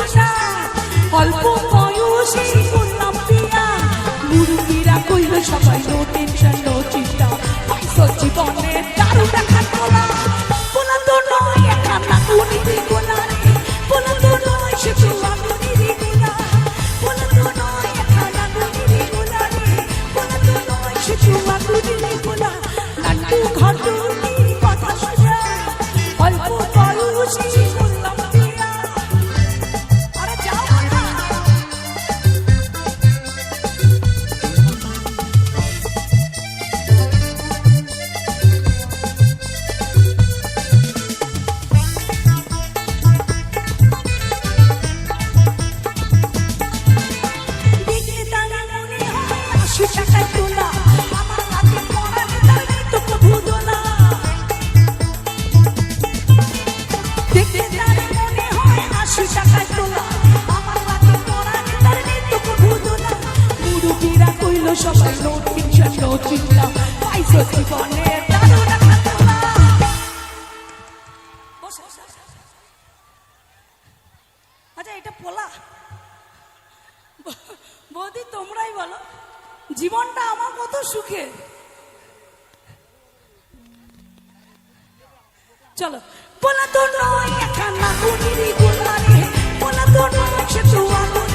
শোনা অল্প বয়সে করলাম বিয়া। মুরগিরা কইল, সবাই নো টেনশন নো চিন্তা। পাইছো জীবনে দারু দেখা তোলা পোলা তো নয়, একা না কোনি গোলা রে পোলা তো নয়, সে কইল সবাই নো টেনশন নো চিন্তা পাইছো জীবনে। আচ্ছা এটা পোলা বৌদি তোমরাই বলো জীবনটা আমার কত সুখে চলো, বলা তো নয়, একা না গুনিরি গোলা রে বলা তো নয়, সে তো আগুনিরি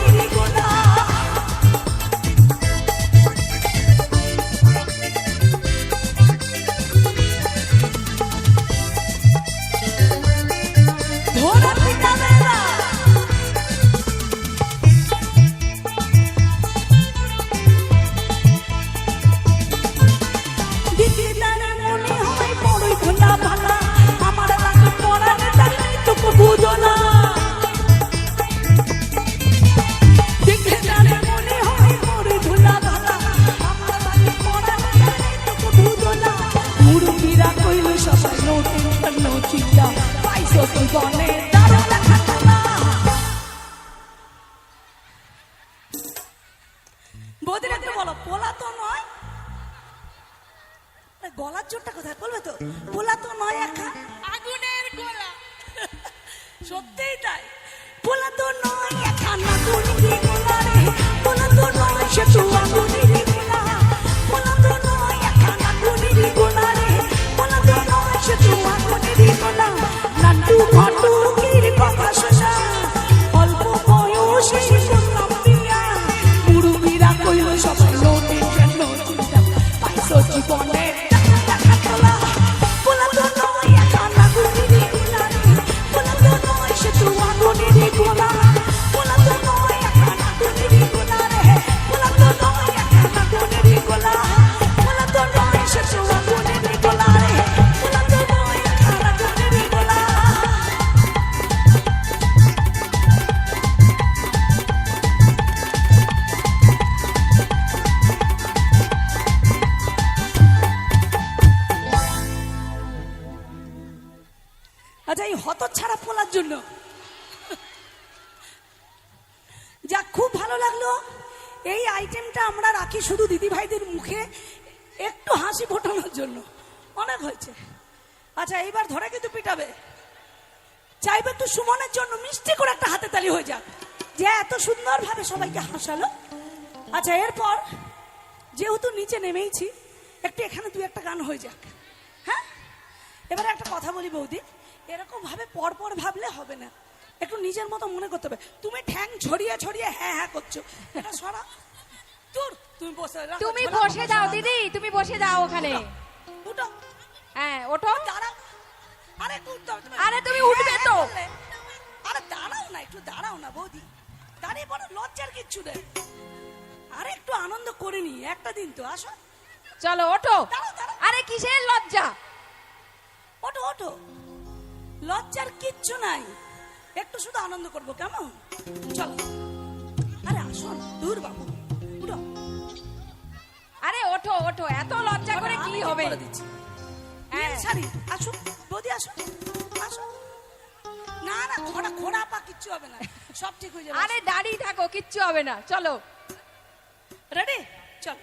আরে কোথায়? বলবে তো? পোলা তো নয় একা আগুনের গোলা। সত্যিই তাই। আচ্ছা এই হত ছাড়া পোলার জন্য। যা খুব ভালো লাগল, এই আইটেমটা আমরা রাখি শুধু দিদি ভাইদের মুখে, একটু হাসি ফোটানোর জন্য। অনেক হয়েছে। আচ্ছা এইবার ধরে কিন্তু পিটাবে। চাইবে একটু সুমনের জন্য মিষ্টি করে একটা হাতে তালি হয়ে যাক। যে এত সুন্দরভাবে সবাইকে হাসালো। আচ্ছা এরপর যেহেতু নিচে নেমেইছি, একটু এখানে দু একটা গান হয়ে যাক। হ্যাঁ? এবারে একটা কথা বলি বৌদি। এরকম ভাবে পর পর ভাবলে হবে না। একটু নিজের মতো মনে করতে হবে। তুমি ঠ্যাং ছড়িয়ে ছড়িয়ে হ্যাঁ হ্যাঁ করছ। এটা সরা। দূর তুমি বসে তুমি বসে দাও দিদি তুমি বসে দাও ওখানে। উঠো। হ্যাঁ ওঠো। দাঁড়াও। আরে একটু আরে তুমি হ্যাঁ, উঠবে হ্যাঁ তো। আরে দাঁড়াও না একটু দাঁড়াও না বৌদি। দাঁড়িয়ে পড়ো লজ্জার কিচ্ছু নেই। আরে একটু আনন্দ করে নি একটা দিন তো আসো। চলো ওঠো। আরে কিসের লজ্জা? ওঠো ওঠো। লজ্জার কিচ্ছু নাই। একটু শুধু আনন্দ করব কেমন? চলো। আরে আসুন দূর বাবু উঠো। আরে ওঠো ওঠো এত লজ্জা করে কি হবে? দিচ্ছি। হ্যাঁ। শাড়ি আসুন বৌদি আসুন আসুন না না খোড়া খোড়া পা কিচ্ছু হবে না সব ঠিক হয়ে যাবে। আরে দাঁড়িয়ে থাকো কিচ্ছু হবে না চলো। রেডি চল।